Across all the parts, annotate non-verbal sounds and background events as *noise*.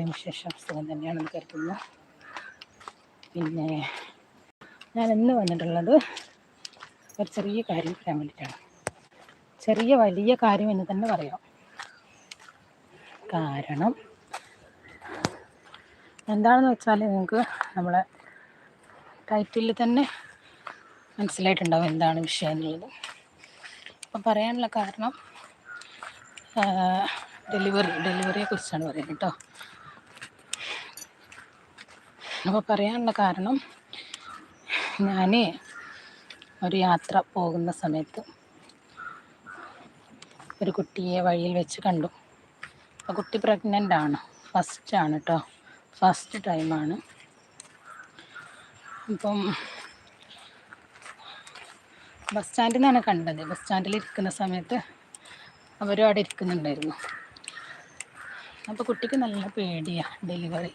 എല്ലാവരും വിശേഷം സുഖം തന്നെയാണെന്ന് കരുതുന്നു. പിന്നെ ഞാൻ ഇന്ന് വന്നിട്ടുള്ളത് ഒരു ചെറിയ കാര്യം പറയാൻ വേണ്ടിയിട്ടാണ്. ചെറിയ വലിയ കാര്യം എന്ന് തന്നെ പറയാം. കാരണം എന്താണെന്ന് വെച്ചാൽ നിങ്ങൾക്ക് നമ്മളെ ടൈറ്റിൽ തന്നെ മനസ്സിലായിട്ടുണ്ടാവും എന്താണ് വിഷയം എന്നുള്ളത്. അപ്പം പറയാനുള്ള കാരണം ഡെലിവറി ഡെലിവറിയെ കുറിച്ചാണ് പറയുന്നത് കേട്ടോ. അപ്പോൾ പറയാനുള്ള കാരണം ഞാൻ ഒരു യാത്ര പോകുന്ന സമയത്ത് ഒരു കുട്ടിയെ വഴിയിൽ വെച്ച് കണ്ടു. ആ കുട്ടി പ്രഗ്നന്റ് ആണ്. ഫസ്റ്റ് ആണ് കേട്ടോ ഫസ്റ്റ് ടൈമാണ് അപ്പം ബസ് സ്റ്റാൻഡിൽ നിന്നാണ് കണ്ടത്. ബസ് സ്റ്റാൻഡിൽ ഇരിക്കുന്ന സമയത്ത് അവരും അവിടെ ഇരിക്കുന്നുണ്ടായിരുന്നു. അപ്പോൾ കുട്ടിക്ക് നല്ല പേടിയാണ് ഡെലിവറി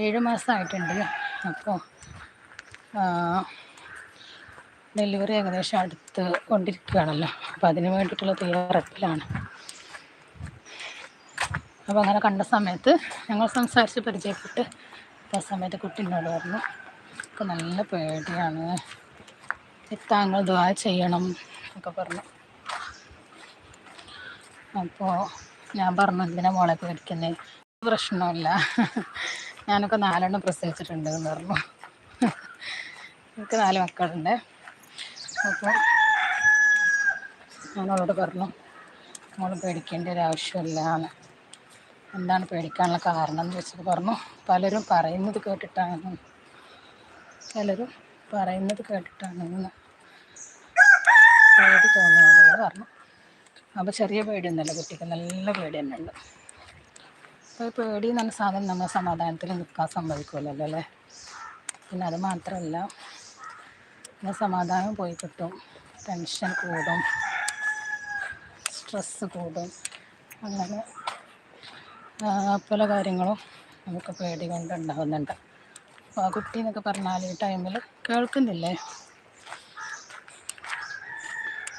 ഏഴ് മാസമായിട്ടുണ്ട്. അപ്പോൾ ഡെലിവറി ഏകദേശം അടുത്ത് കൊണ്ടിരിക്കുകയാണല്ലോ. അപ്പോൾ അതിന് വേണ്ടിയിട്ടുള്ള തയ്യാറെടുപ്പിലാണ്. അപ്പോൾ അങ്ങനെ കണ്ട സമയത്ത് ഞങ്ങൾ സംസാരിച്ച് പരിചയപ്പെട്ട് ആ സമയത്ത് കുട്ടി എന്നോട് പറഞ്ഞു ഒക്കെ നല്ല പേടിയാണ്. താങ്കൾ ദ്വാ ചെയ്യണം ഒക്കെ പറഞ്ഞു. അപ്പോൾ ഞാൻ പറഞ്ഞു എന്തിനാ മോളെ പേടിക്കുന്നത് പ്രശ്നമില്ല ഞാനൊക്കെ നാലെണ്ണം പ്രസവിച്ചിട്ടുണ്ട് എന്ന് പറഞ്ഞു. എനിക്ക് നാല് മക്കളുണ്ട്. അപ്പോൾ ഞാൻ അവളോട് പറഞ്ഞു മോൾ പേടിക്കേണ്ട ഒരു ആവശ്യമില്ല. എന്ന് എന്താണ് പേടിക്കാനുള്ള കാരണം? എന്ന് വെച്ചിട്ട് പറഞ്ഞു പലരും പറയുന്നത് കേട്ടിട്ടാണ്. പലരും പറയുന്നത് കേട്ടിട്ടാണ്. പേടി തോന്നുന്നത് പറഞ്ഞു. അപ്പോൾ ചെറിയ പേടിയൊന്നുമല്ല കുട്ടിക്ക്. നല്ല പേടി തന്നെ ഉണ്ട് പേടി എന്ന് പറഞ്ഞ സാധനം നമ്മൾ സമാധാനത്തിൽ നിൽക്കാൻ സമ്മതിക്കുമല്ലോ അല്ലേ? പിന്നെ അത് മാത്രമല്ല പിന്നെ സമാധാനം പോയി കിട്ടും ടെൻഷൻ കൂടും സ്ട്രെസ്സ് കൂടും അങ്ങനെ പല കാര്യങ്ങളും നമുക്ക് പേടി കൊണ്ട് ഉണ്ടാകുന്നുണ്ട് അപ്പോൾ ആ കുട്ടി എന്നൊക്കെ പറഞ്ഞാൽ ഈ ടൈമിൽ കേൾക്കുന്നില്ലേ?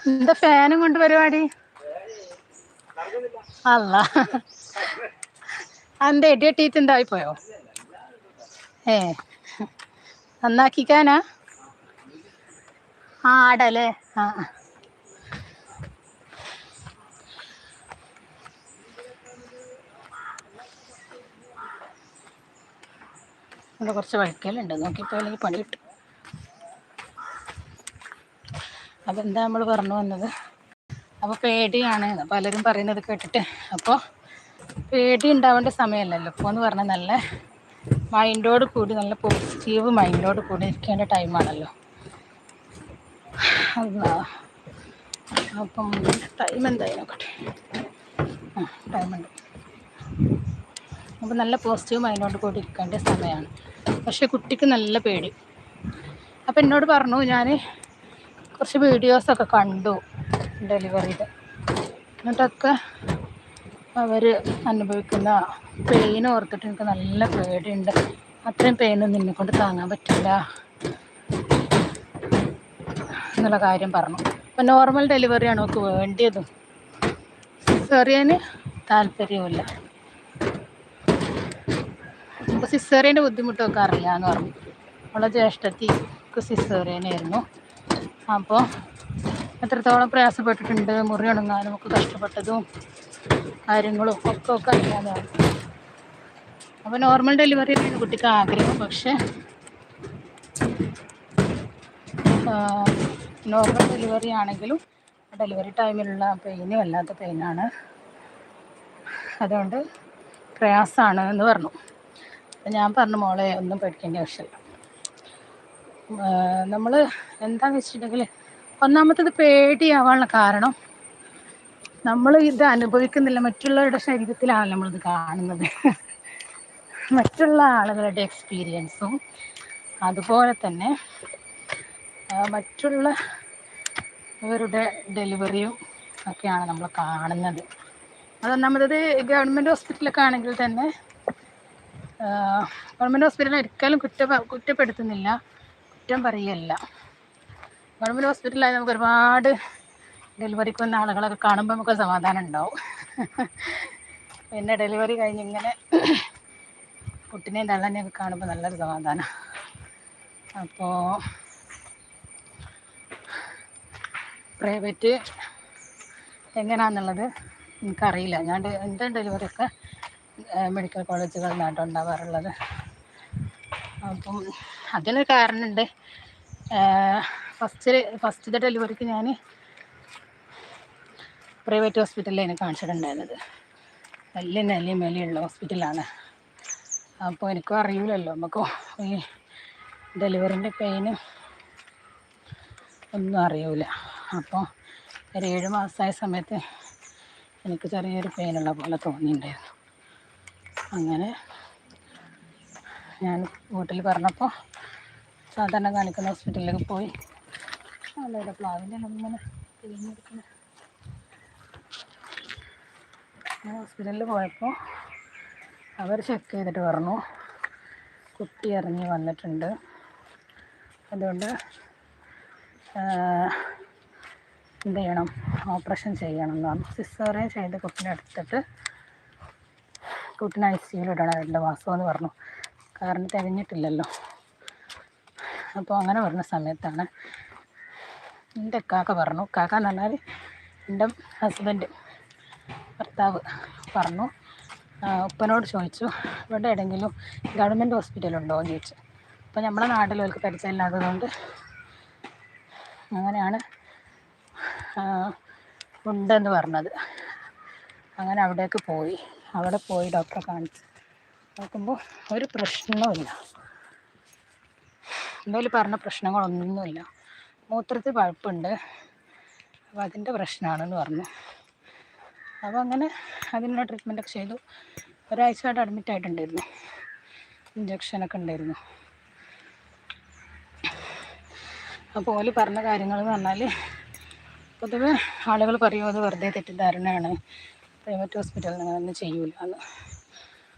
എന്താ ഫാനും കൊണ്ട് പരിപാടി അല്ല അന്ത എടി എട്ടിയിട്ട് എന്തായിപ്പോയോ? ഏ നന്നാക്കിക്കാനാ? ആ ആടല്ലേ? ആ കുറച്ച് വഴക്കലുണ്ട്. നോക്കിയപ്പോൾ അല്ലെങ്കിൽ പണി കിട്ടും അപ്പോൾ എന്താ നമ്മൾ പറഞ്ഞു വന്നത്? അപ്പോൾ പേടിയാണ്. പലരും പറയുന്നത് കേട്ടിട്ട്. അപ്പോൾ പേടി ഉണ്ടാവേണ്ട സമയമല്ലല്ലോ. ഇപ്പോൾ എന്ന് പറഞ്ഞാൽ നല്ല മൈൻഡോട് കൂടി നല്ല പോസിറ്റീവ് മൈൻഡോട് കൂടി ഇരിക്കേണ്ട ടൈമാണല്ലോ അപ്പം ടൈം എന്തായാലും നോക്കട്ടെ? ആ ടൈമുണ്ട് അപ്പം നല്ല പോസിറ്റീവ് മൈൻഡോട് കൂടി ഇരിക്കേണ്ട സമയമാണ് പക്ഷേ കുട്ടിക്ക് നല്ല പേടി. അപ്പം എന്നോട് പറഞ്ഞു ഞാൻ കുറച്ച് വീഡിയോസൊക്കെ കണ്ടു ഡെലിവറിയുടെ. എന്നിട്ടൊക്കെ അവർ അനുഭവിക്കുന്ന പെയിൻ ഓർത്തിട്ട് എനിക്ക് നല്ല പേടിയുണ്ട്. അത്രയും പെയിനൊന്നും എന്നെ കൊണ്ട് താങ്ങാൻ പറ്റില്ല എന്നുള്ള കാര്യം പറഞ്ഞു. അപ്പം നോർമൽ ഡെലിവറിയാണ് നമുക്ക് വേണ്ടിയതും. സിസേറിയന് താല്പര്യമില്ല അപ്പോൾ സിസേറിയന്റെ ബുദ്ധിമുട്ടൊക്കെ അറിയാമെന്ന് പറഞ്ഞു. അവളെ ജ്യേഷ്ഠത്തിക്ക് സിസേറിയനായിരുന്നു അപ്പോൾ എത്രത്തോളം പ്രയാസപ്പെട്ടിട്ടുണ്ട് മുറി ഉണങ്ങാനും ഒക്കെ കഷ്ടപ്പെട്ടതും കാര്യങ്ങളും ഒക്കെ ഒക്കെ അറിയാതാണ് അപ്പൊ അപ്പോൾ നോർമൽ ഡെലിവറി ആണ് കുട്ടിക്ക് ആഗ്രഹം. പക്ഷേ നോർമൽ ഡെലിവറി ആണെങ്കിലും ഡെലിവറി ടൈമിലുള്ള പെയിന് വല്ലാത്ത പെയിനാണ് അതുകൊണ്ട് പ്രയാസമാണ് എന്ന് പറഞ്ഞു. ഞാൻ പറഞ്ഞു മോളെ ഒന്നും പേടിക്കേണ്ട ആവശ്യമില്ല. നമ്മൾ എന്താണെന്ന് വെച്ചിട്ടുണ്ടെങ്കിൽ ഒന്നാമത്തത് പേടിയാവാനുള്ള കാരണം നമ്മൾ ഇത് അനുഭവിക്കുന്നില്ല. മറ്റുള്ളവരുടെ ശരീരത്തിലാണ് നമ്മളിത് കാണുന്നത്. മറ്റുള്ള ആളുകളുടെ എക്സ്പീരിയൻസും അതുപോലെ തന്നെ മറ്റുള്ള ഇവരുടെ ഡെലിവറിയും ഒക്കെയാണ് നമ്മൾ കാണുന്നത്. അതൊന്നാമത് ഗവൺമെന്റ് ഹോസ്പിറ്റലൊക്കെ ആണെങ്കിൽ തന്നെ ഗവൺമെന്റ് ഹോസ്പിറ്റലിൽ ഒരിക്കലും കുറ്റ കുറ്റപ്പെടുത്തുന്നില്ല. കുറ്റം പറയല്ല. ഗവൺമെന്റ് ഹോസ്പിറ്റലായി നമുക്ക് ഒരുപാട് ഡെലിവറിക്ക് വന്ന ആളുകളൊക്കെ കാണുമ്പോൾ നമുക്ക് സമാധാനം ഉണ്ടാവും. പിന്നെ ഡെലിവറി കഴിഞ്ഞ് ഇങ്ങനെ കുട്ടിനെയും തള്ളനെയൊക്കെ കാണുമ്പോൾ നല്ലൊരു സമാധാനം. അപ്പോൾ പ്രൈവറ്റ് എങ്ങനെയാണെന്നുള്ളത് എനിക്കറിയില്ല. ഞാൻ എന്റെ ഡെലിവറിയൊക്കെ മെഡിക്കൽ കോളേജുകളിൽ കോളേജുകളിലാണ് ഉണ്ടാവാറുള്ളത്. അപ്പം അതിന് കാരണമുണ്ട്. ഫസ്റ്റ് ഫസ്റ്റ് ഡെലിവറിക്ക് ഞാൻ പ്രൈവറ്റ് ഹോസ്പിറ്റലിലാണ് കാണിച്ചിട്ടുണ്ടായിരുന്നത്. നല്ല നെല്ലി വിലയുള്ള ഹോസ്പിറ്റലാണ്. അപ്പോൾ എനിക്കും അറിയില്ലല്ലോ നമുക്ക് ഈ ഡെലിവറിന്റെ പെയിനും ഒന്നും അറിയില്ല അപ്പോൾ ഒരു ഏഴ് മാസമായ സമയത്ത് എനിക്ക് ചെറിയൊരു പെയിനുള്ള പോലെ തോന്നിയിട്ടുണ്ടായിരുന്നു. അങ്ങനെ ഞാൻ വീട്ടിൽ പറഞ്ഞപ്പോൾ സാധാരണ കാണിക്കുന്ന ഹോസ്പിറ്റലിലേക്ക് പോയി. അവിടെ പ്ലാവിന്റെ ഇങ്ങനെ തിരിഞ്ഞെടുക്കുന്നത് ഞാൻ ഹോസ്പിറ്റലിൽ പോയപ്പോൾ അവർ ചെക്ക് ചെയ്തിട്ട് പറഞ്ഞു കുട്ടി ഇറങ്ങി വന്നിട്ടുണ്ട്. അതുകൊണ്ട് എന്ത് ചെയ്യണം ഓപ്പറേഷൻ ചെയ്യണം എന്ന് പറഞ്ഞു. സിസേറിയൻ ചെയ്ത് കുട്ടിനെ എടുത്തിട്ട് കുട്ടിനെ ഐ സിയിൽ ഇടണം രണ്ട് മാസമെന്ന് പറഞ്ഞു. കാരണം തികഞ്ഞിട്ടില്ലല്ലോ. അപ്പോൾ അങ്ങനെ പറഞ്ഞ സമയത്താണ് എന്റെ കാക്ക പറഞ്ഞു കാക്ക എന്ന് പറഞ്ഞാൽ എന്റെ ഹസ്ബൻഡ് ഭർത്താവ് പറഞ്ഞു. ഉപ്പനോട് ചോദിച്ചു ഇവിടെ ഏതെങ്കിലും ഗവൺമെന്റ് ഹോസ്പിറ്റലുണ്ടോ? എന്ന് ചോദിച്ചു. അപ്പോൾ നമ്മളെ നാട്ടിൽ അവർക്ക് പരിചയമില്ലാത്തതുകൊണ്ട് അങ്ങനെയാണ് ഉണ്ടെന്ന് പറഞ്ഞത്. അങ്ങനെ അവിടേക്ക് പോയി. അവിടെ പോയി ഡോക്ടറെ കാണിച്ച്. നോക്കുമ്പോൾ ഒരു പ്രശ്നവുമില്ല. എന്തായാലും പറഞ്ഞ പ്രശ്നങ്ങളൊന്നുമില്ല. മൂത്രത്തിൽ പഴുപ്പുണ്ട്. അപ്പോൾ അതിന്റെ പ്രശ്നമാണെന്ന് പറഞ്ഞു. അപ്പോൾ അങ്ങനെ അതിനുള്ള ട്രീറ്റ്മെന്റൊക്കെ ചെയ്തു. ഒരാഴ്ചയായിട്ട് അഡ്മിറ്റ് ആയിട്ടുണ്ടായിരുന്നു. ഇഞ്ചക്ഷനൊക്കെ ഉണ്ടായിരുന്നു. അപ്പോൾ ഓൽ പറഞ്ഞ കാര്യങ്ങൾ എന്ന് പറഞ്ഞാൽ പൊതുവെ ആളുകൾ പറയും അത് വെറുതെ തെറ്റിദ്ധാരണയാണ്. പ്രൈവറ്റ് ഹോസ്പിറ്റലിൽ അങ്ങനെ ഒന്നും ചെയ്യൂല എന്ന്.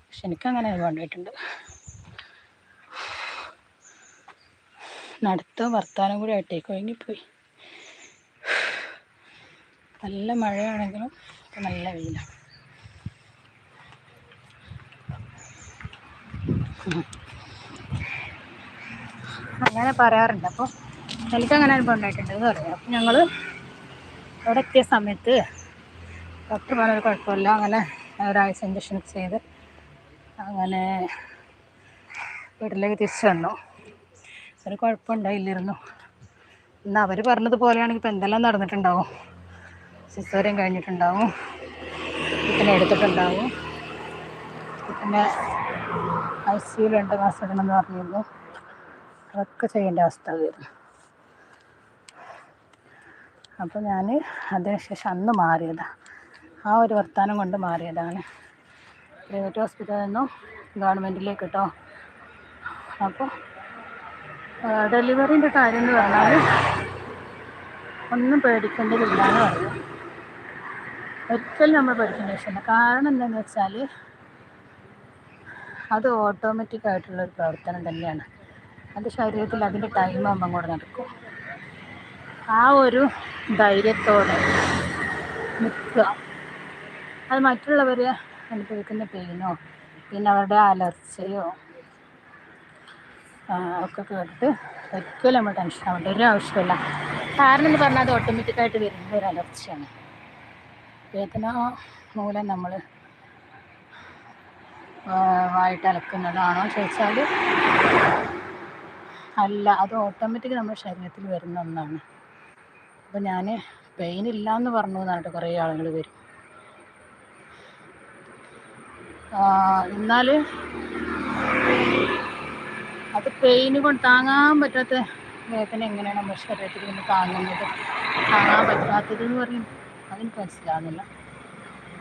പക്ഷെ എനിക്കങ്ങനെ വേണ്ടിയിട്ടുണ്ട് നടത്ത വർത്താനം കൂടി ആയിട്ടേക്ക് ഒഴുങ്ങിപ്പോയി നല്ല മഴയാണെങ്കിലും നല്ല വെയിലാണ് അങ്ങനെ പറയാറുണ്ട്. അപ്പോൾ എനിക്കങ്ങനെ അനുഭവം ഉണ്ടായിട്ടുണ്ട്. എന്ന് പറയാം. അപ്പം ഞങ്ങൾ അവിടെ എത്തിയ സമയത്ത് ഡോക്ടർ പറഞ്ഞൊരു കുഴപ്പമില്ല. അങ്ങനെ ഒരാഴ്ച ഇഞ്ചക്ഷൻ ചെയ്ത് അങ്ങനെ വീട്ടിലേക്ക് തിരിച്ചു വന്നു. ഒരു കുഴപ്പമുണ്ടായില്ലായിരുന്നു എന്നാൽ അവർ പറഞ്ഞതുപോലെയാണെങ്കിൽ ഇപ്പം എന്തെല്ലാം നടന്നിട്ടുണ്ടാവും? സിസേറിയൻ കഴിഞ്ഞിട്ടുണ്ടാവും. കുട്ടിനെ എടുത്തിട്ടുണ്ടാവും. കുട്ടിനെ ഐ സിയിൽ രണ്ട് മാസം ഇടണമെന്ന് പറഞ്ഞിരുന്നു അതൊക്കെ ചെയ്യേണ്ട അവസ്ഥ വരുന്നു. അപ്പോൾ ഞാൻ അതിനുശേഷം അന്ന് മാറിയതാണ് ആ ഒരു വർത്തമാനം കൊണ്ട് മാറിയതാണ്. പ്രൈവറ്റ് ഹോസ്പിറ്റലിൽ നിന്നും ഗവൺമെന്റിലേക്ക് കേട്ടോ അപ്പോൾ ഡെലിവറിന്റെ കാര്യം എന്ന് പറഞ്ഞാൽ ഒന്നും പേടിക്കേണ്ടതില്ല എന്ന് പറഞ്ഞു. ഒരിക്കലും നമ്മൾ പഠിക്കേണ്ട വിഷയമില്ല കാരണം എന്താണെന്ന് വെച്ചാൽ അത് ഓട്ടോമാറ്റിക് ആയിട്ടുള്ള ഒരു പ്രവർത്തനം തന്നെയാണ്. അത് ശരീരത്തിൽ അതിന്റെ ടൈം ആകുമ്പം കൂടെ നടക്കും. ആ ഒരു ധൈര്യത്തോടെ നിൽക്കുക. അത് മറ്റുള്ളവർ അനുഭവിക്കുന്ന പെയിനോ പിന്നെ അവരുടെ അലർച്ചയോ ഒക്കെ കേട്ടിട്ട് ഒരിക്കലും നമ്മൾ ടെൻഷൻ ആവേണ്ട. ഒരു ആവശ്യമില്ല കാരണം എന്ന് പറഞ്ഞാൽ അത് ഓട്ടോമാറ്റിക്കായിട്ട് വരുന്ന ഒരു അലർച്ചയാണ്. വേദന മൂലം നമ്മൾ വായിട്ട് അലക്കുന്നതാണോ ചോദിച്ചാൽ അല്ല അത് ഓട്ടോമാറ്റിക് നമ്മുടെ ശരീരത്തിൽ വരുന്ന ഒന്നാണ്. അപ്പോൾ ഞാൻ പെയിൻ ഇല്ല എന്ന് പറഞ്ഞു എന്നിട്ട് കുറേ ആളുകൾ വരും. എന്നാൽ അത് പെയിന് കൊണ്ട് താങ്ങാൻ പറ്റാത്ത വേദന എങ്ങനെയാണ് നമ്മുടെ ശരീരത്തിൽ നിന്ന് താങ്ങുന്നത്? താങ്ങാൻ പറ്റാത്തത് എന്ന് പറയും അതെനിക്ക് മനസ്സിലാകുന്നില്ല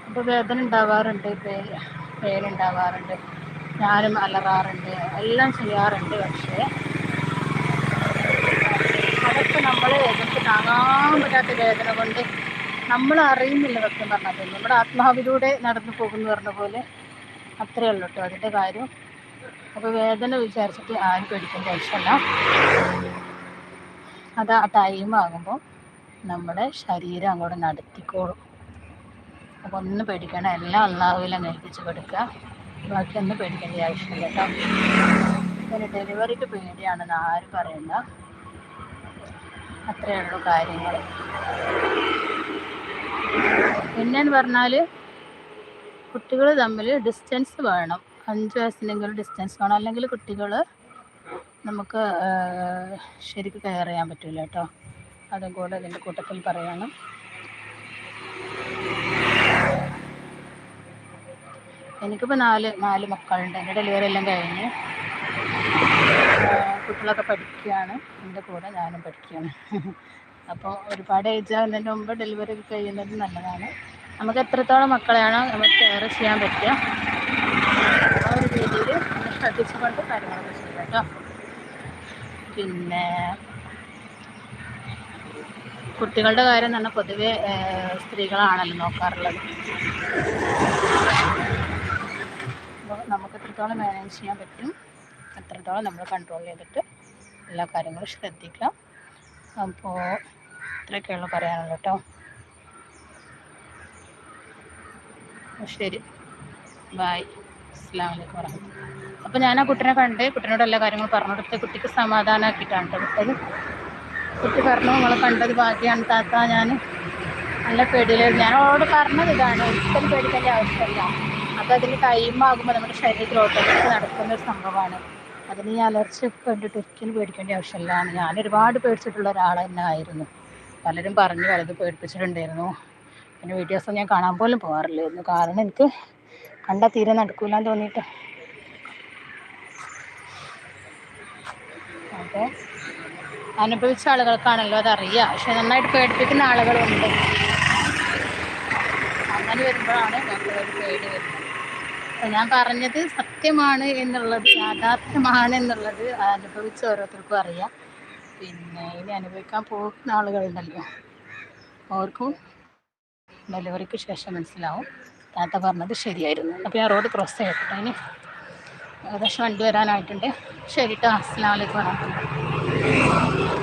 അപ്പോൾ വേദന ഉണ്ടാവാറുണ്ട് പേരുണ്ടാവാറുണ്ട് ഞാനും അലറാറുണ്ട് എല്ലാം ചെയ്യാറുണ്ട് പക്ഷേ അതൊക്കെ നമ്മൾ നമുക്ക് താങ്ങാൻ പറ്റാത്ത വേദന കൊണ്ട് നമ്മൾ അറിയുന്നില്ല സത്യം പറഞ്ഞത് നമ്മുടെ ആത്മാവിലൂടെ നടന്നു പോകുന്നു പറഞ്ഞ പോലെ അത്രയേ ഉള്ളൂ കേട്ടോ അതിന്റെ കാര്യം. അപ്പോൾ വേദന വിചാരിച്ചിട്ട് ആരും പേടിക്കേണ്ട ആവശ്യമല്ല. അത് ആ ടൈം ആകുമ്പോൾ നമ്മുടെ ശരീരം അങ്ങോട്ട് നടത്തിക്കോളും. അപ്പോൾ ഒന്നും പേടിക്കണം എല്ലാം അള്ളാഹുവിലും ഏൽപ്പിച്ച് കൊടുക്കുക. ബാക്കി ഒന്നും പേടിക്കേണ്ട ആവശ്യമില്ല കേട്ടോ. പിന്നെ ഡെലിവറിക്ക് പേടിയാണെന്ന് ആരും പറയണ്ട. അത്രയേ ഉള്ളൂ കാര്യങ്ങൾ പിന്നെന്ന് പറഞ്ഞാൽ കുട്ടികൾ തമ്മിൽ ഡിസ്റ്റൻസ് വേണം. അഞ്ച് വയസ്സിനെങ്കിലും ഡിസ്റ്റൻസ് വേണം. അല്ലെങ്കിൽ കുട്ടികൾ നമുക്ക് ശരിക്ക് കെയർ ചെയ്യാൻ പറ്റില്ല കേട്ടോ. അതും കൂടെ ഇതിന്റെ കൂട്ടത്തിൽ പറയണം. എനിക്കിപ്പോൾ നാല് നാല് മക്കളുണ്ട്. എന്റെ ഡെലിവറി എല്ലാം കഴിഞ്ഞ്. കുട്ടികളൊക്കെ പഠിക്കുകയാണ്. എന്റെ കൂടെ ഞാനും പഠിക്കുകയാണ്. *laughs* അപ്പോൾ ഒരുപാട് ഏജ് ആകുന്നതിന് മുമ്പ് ഡെലിവറി ഒക്കെ കഴിയുന്നത് നല്ലതാണ്. നമുക്ക് എത്രത്തോളം മക്കളെയാണോ നമുക്ക് കെയർ ചെയ്യാൻ പറ്റുക. ആ ഒരു രീതിയിൽ ശ്രദ്ധിച്ചുകൊണ്ട് കാര്യങ്ങളൊക്കെ ചെയ്യാം കേട്ടോ. പിന്നെ കുട്ടികളുടെ കാര്യം തന്നെ പൊതുവെ സ്ത്രീകളാണല്ലോ നോക്കാറുള്ളത്. നമുക്ക് എത്രത്തോളം മാനേജ് ചെയ്യാൻ പറ്റും എത്രത്തോളം നമ്മൾ കൺട്രോൾ ചെയ്തിട്ട് എല്ലാ കാര്യങ്ങളും ശ്രദ്ധിക്കാം. അപ്പോൾ ഇത്രയൊക്കെയുള്ളൂ പറയാനുള്ളൂ കേട്ടോ ശരി. ബായ് അസ്സാം വലൈക്കും അപ്പോൾ ഞാൻ ആ കുട്ടീനെ കണ്ട് കുട്ടീനോട് എല്ലാ കാര്യങ്ങളും പറഞ്ഞു കൊടുത്ത് കുട്ടിക്ക് സമാധാനമാക്കിയിട്ടാണ് കേട്ടോ വിട്ടത്. കുട്ടി പറഞ്ഞു നിങ്ങൾ കണ്ടത് ഭാഗ്യമാണ് താത്ത ഞാൻ നല്ല പേടിയിലായിരുന്നു. ഞാൻ അവളോട് പറഞ്ഞത് ഇതാണ് ഒരിക്കലും പേടിക്കേണ്ട ആവശ്യമില്ല. അപ്പം അതിന് ടൈം ആകുമ്പോൾ നമ്മുടെ ശരീരത്തിൽ ഓട്ടോമാറ്റിക് നടക്കുന്ന ഒരു സംഭവമാണ്. അതിന് ഈ അലർച്ച കണ്ടിട്ട് ഒരിക്കലും പേടിക്കേണ്ട ആവശ്യമില്ല ഞാൻ ഒരുപാട് പേടിച്ചിട്ടുള്ള ഒരാൾ തന്നെ ആയിരുന്നു. പലരും പറഞ്ഞ് പലതും പേടിപ്പിച്ചിട്ടുണ്ടായിരുന്നു. പിന്നെ വീഡിയോസ് ഞാൻ കാണാൻ പോലും പോകാറില്ലായിരുന്നു. കാരണം എനിക്ക് കണ്ടാൽ തീരെ നടക്കൂലെന്ന് തോന്നിയിട്ട്. അപ്പോൾ അനുഭവിച്ച ആളുകൾക്കാണല്ലോ അതറിയുക. പക്ഷെ നന്നായിട്ട് പേടിപ്പിക്കുന്ന ആളുകളുണ്ട്. അങ്ങനെ വരുമ്പോഴാണ് ഞങ്ങളൊരു പേടി വരുന്നത്. അപ്പം ഞാൻ പറഞ്ഞത് സത്യമാണ് എന്നുള്ളത് യാഥാർത്ഥ്യമാണ് എന്നുള്ളത് അനുഭവിച്ച ഓരോരുത്തർക്കും അറിയാം. പിന്നെ ഇനി അനുഭവിക്കാൻ പോകുന്ന ആളുകളുണ്ടല്ലോ. അവർക്കും ഡെലിവറിക്ക് ശേഷം മനസ്സിലാവും. താത്ത പറഞ്ഞത് ശരിയായിരുന്നു. അപ്പോൾ ഞാൻ റോഡ് ക്രോസ് ചെയ്യട്ടെ ഇനി. ഏകദേശം വണ്ടി വരാനായിട്ടുണ്ട്. ശരി കേട്ടോ അസ്ലാം വലൈക്കും Yeah.